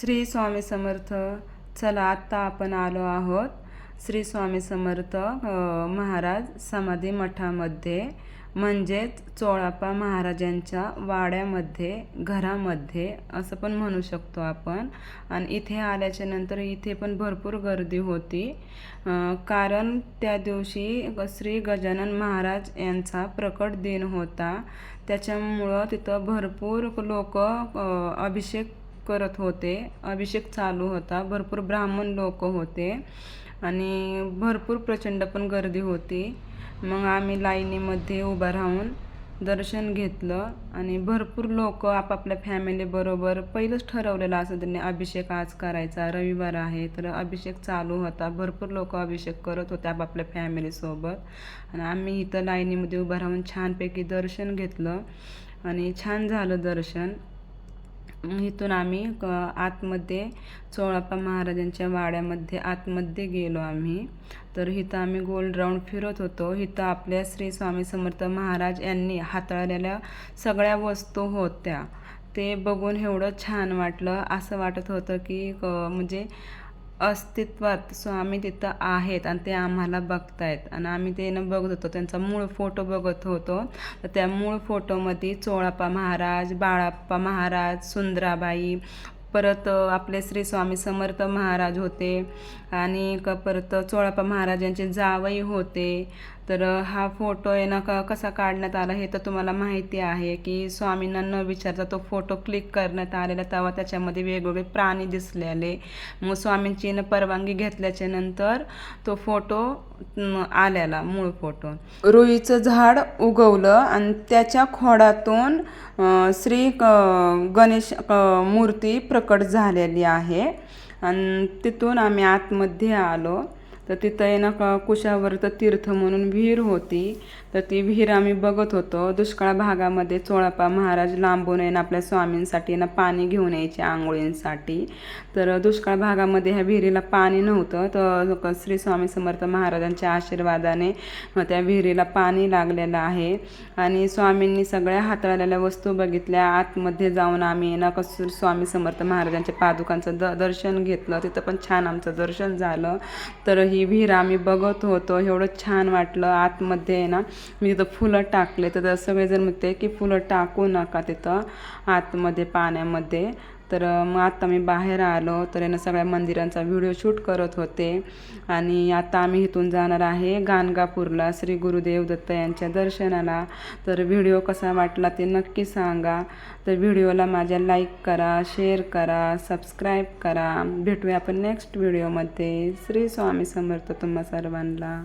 श्री स्वामी समर्थ चला आत्ता आपण आलो आहोत. श्री स्वामी समर्थ महाराज समाधी मठामध्ये म्हणजेच चोळापा महाराजांच्या वाड्यामध्ये घरामध्ये असं पण म्हणू शकतो आपण. आणि इथे आल्याच्यानंतर इथे पण भरपूर गर्दी होती. कारण त्या दिवशी श्री गजानन महाराज यांचा प्रकट दिन होता. त्याच्यामुळं तिथं भरपूर लोक अभिषेक करत होते. अभिषेक चालू होता. भरपूर ब्राह्मण लोक होते. आणि भरपूर प्रचंड पण गर्दी होती. मग आम्ही लाईनीमध्ये उभं राहून दर्शन घेतलं आणि भरपूर लोक आपापल्या फॅमिलीबरोबर पहिलंच ठरवलेलं असं त्यांनी अभिषेक आज करायचा. रविवार आहे तर अभिषेक चालू होता. भरपूर लोक अभिषेक करत होते आपापल्या फॅमिलीसोबत आणि आम्ही इथं लाईनीमध्ये उभं राहून छानपैकी दर्शन घेतलं आणि छान झालं दर्शन. इथून आम्ही क आतमध्ये चोळाप्पा महाराजांच्या वाड्यामध्ये आतमध्ये गेलो आम्ही. तर इथं आम्ही गोल राऊंड फिरत होतो. इथं आपल्या श्री स्वामी समर्थ महाराज यांनी हाताळलेल्या सगळ्या वस्तू होत्या. ते बघून एवढं छान वाटलं. असं वाटत होतं की क म्हणजे अस्तित्वात स्वामी तिथं आहेत आणि ते आम्हाला बघतायत. आणि आम्ही ते न बघत होतो. त्यांचा मूळ फोटो बघत होतो. तर त्या मूळ फोटोमध्ये चोळाप्पा महाराज बाळाप्पा महाराज सुंदराबाई परत आपले श्री स्वामी समर्थ महाराज होते. आणि क परत चोळाप्पा महाराजांचे जावई होते. तर हा फोटो आहे ना कसा काढण्यात आला हे तर तुम्हाला माहिती आहे की स्वामींना न विचारता तो फोटो क्लिक करण्यात आलेला तेव्हा त्याच्यामध्ये वेगवेगळे प्राणी दिसलेले. मग स्वामींची न परवानगी घेतल्याच्या नंतर तो फोटो आलेला मूळ फोटो. रुईचं झाड उगवलं आणि त्याच्या खोडातून श्री क- गणेश मूर्ती प्रकट झालेली आहे. आणि तिथून आम्ही आतमध्ये आलो. तर तिथं आहे ना कुशावर तर तीर्थ म्हणून विहीर होती. तर ती विहीर आम्ही बघत होतो. दुष्काळ भागामध्ये चोळापा महाराज लांबून येणं आपल्या स्वामींसाठी ना पाणी घेऊन यायचे आंघोळींसाठी. तर दुष्काळ भागामध्ये ह्या विहिरीला पाणी नव्हतं. तर श्री स्वामी समर्थ महाराजांच्या आशीर्वादाने त्या विहिरीला पाणी लागलेलं आहे. आणि स्वामींनी सगळ्या हाताळलेल्या वस्तू बघितल्या. आतमध्ये जाऊन आम्ही ना कसं स्वामी समर्थ महाराजांच्या पादुकांचं द दर्शन घेतलं. तिथं पण छान आमचं दर्शन झालं. तर ही विहीर आम्ही बघत होतो. एवढं छान वाटलं. आतमध्ये आहे ना मी तिथं फुलं टाकले. तर सगळेजण म्हणते की फुलं टाकू नका तिथं आतमध्ये पाण्यामध्ये. तर मग आत्ता मी बाहेर आलो तर यानं सगळ्या मंदिरांचा व्हिडिओ शूट करत होते. आणि आता आम्ही इथून जाणार आहे गाणगापूरला श्री गुरुदेव दत्त यांच्या दर्शनाला. तर व्हिडिओ कसा वाटला ते नक्की सांगा. तर व्हिडिओला माझ्या लाईक करा शेअर करा सबस्क्राईब करा. भेटूया आपण नेक्स्ट व्हिडिओमध्ये. श्री स्वामी समर्थ तुम्हा सर्वांना.